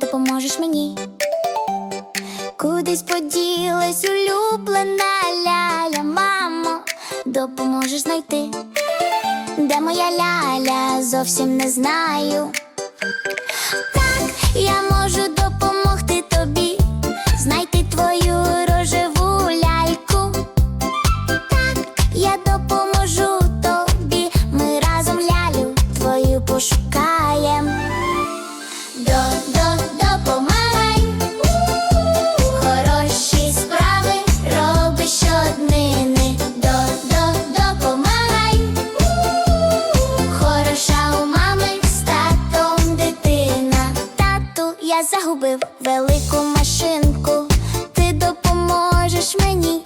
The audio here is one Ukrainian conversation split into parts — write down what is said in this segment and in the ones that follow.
допоможеш мені. Кудись поділась улюблена ляля, мамо, допоможеш знайти. Де моя ляля, зовсім не знаю. Так, я можу допомогти тобі знайти твою рожеву ляльку. Так, я допоможу тобі. Ми разом лялю твою пошукаєм. До, загубив велику машинку. Ти допоможеш мені.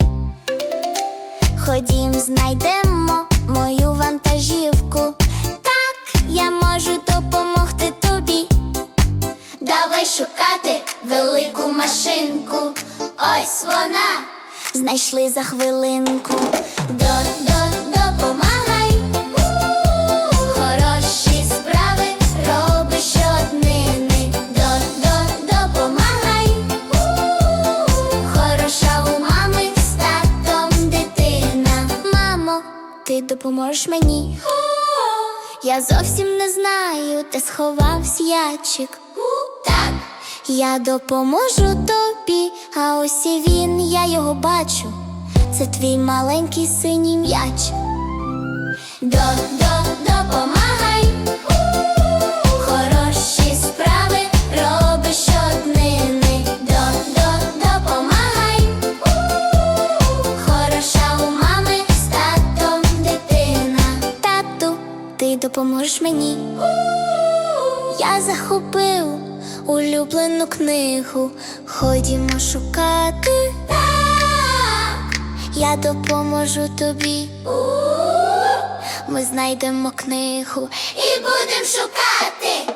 Ходім, знайдемо мою вантажівку. Так, я можу допомогти тобі. Давай шукати велику машинку. Ось вона. Знайшли за хвилинку. До, допоможеш мені. Я зовсім не знаю, де сховався ячик. Так, я допоможу тобі, а ось і він, я його бачу. Це твій маленький синій м'яч. Допоможеш мені. Я захопив улюблену книгу. Ходімо шукати. Я допоможу тобі. Ми знайдемо книгу і будемо шукати.